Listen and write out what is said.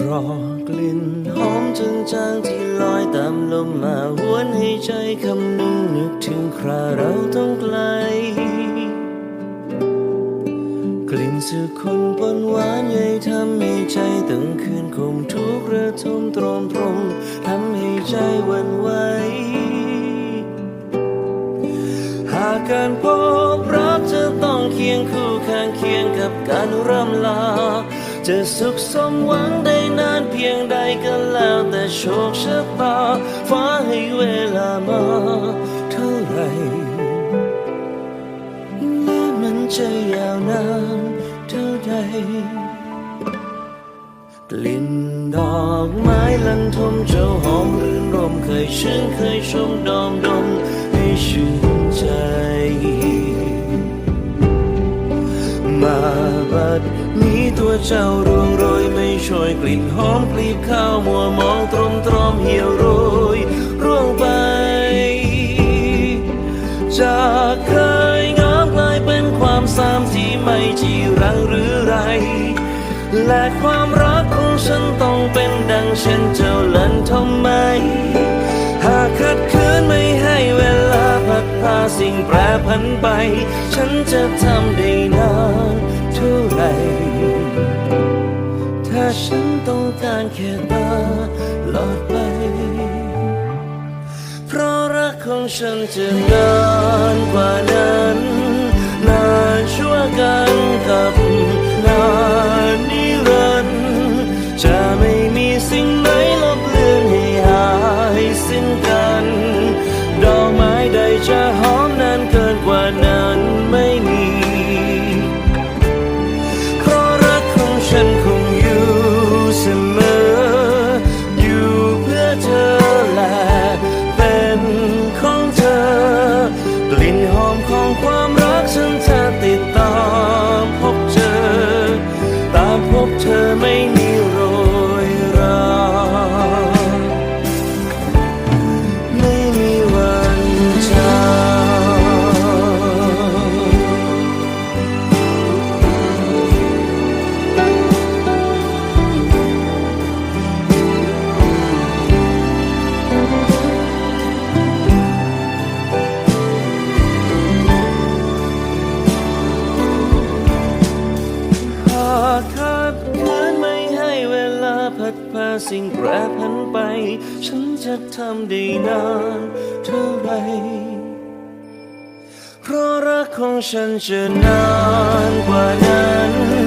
เพราะกลิ่นหอมจางจางที่ลอยตามลมมาหวนให้ใจคำนึงนึกถึงคราเราต้องไกล กลิ่นสื่คนปนหวานใหญ่ทำให้ใจตั้งคืนคงทุกระทมตรมตรมทำให้ใจวันไหวหากการพบรักจะต้องเคียงคู่ข้างเคียงกับการร่ำลา จะสุขสมหวังได้นานเพียงใดก็แล้วแต่โชคชะตา ฟ้าให้เวลามาเท่าไหร่และมันจะยาวนานเท่าใดกลิ่นดอกไม้ลันทมเจ้าหอมรื่นรมเคยชื่นเคยชมดอม บัดนี้ตัวเจ้าร่วงโรยไม่ช่วยกลิ่นหอมกลีบข้าวมัวมองตรมตรอมเหี่ยวโรยร่วงไป จากเคยงามกลายเป็นความสามที่ไม่จีรังหรือไร และความรักของฉันต้องเป็นดังเช่นเจ้าเล่นทำไม หากขัดขืนไม่ให้เวลาพัดพาสิ่งแปรผันไป ฉันจะทำได้นาน เท่าไหรถ้าฉันต้องการแค่ตาหลอดไป เพราะรักของฉันจะนานกว่านั้น นานชั่วกันกับ ของความรักฉันจะติดตามพบเจอ ตามพบเธอไม่มี สิ่งแปรผันไป ฉันจะทำได้นานเท่าไรเพราะรักของฉันจะนานกว่านั้น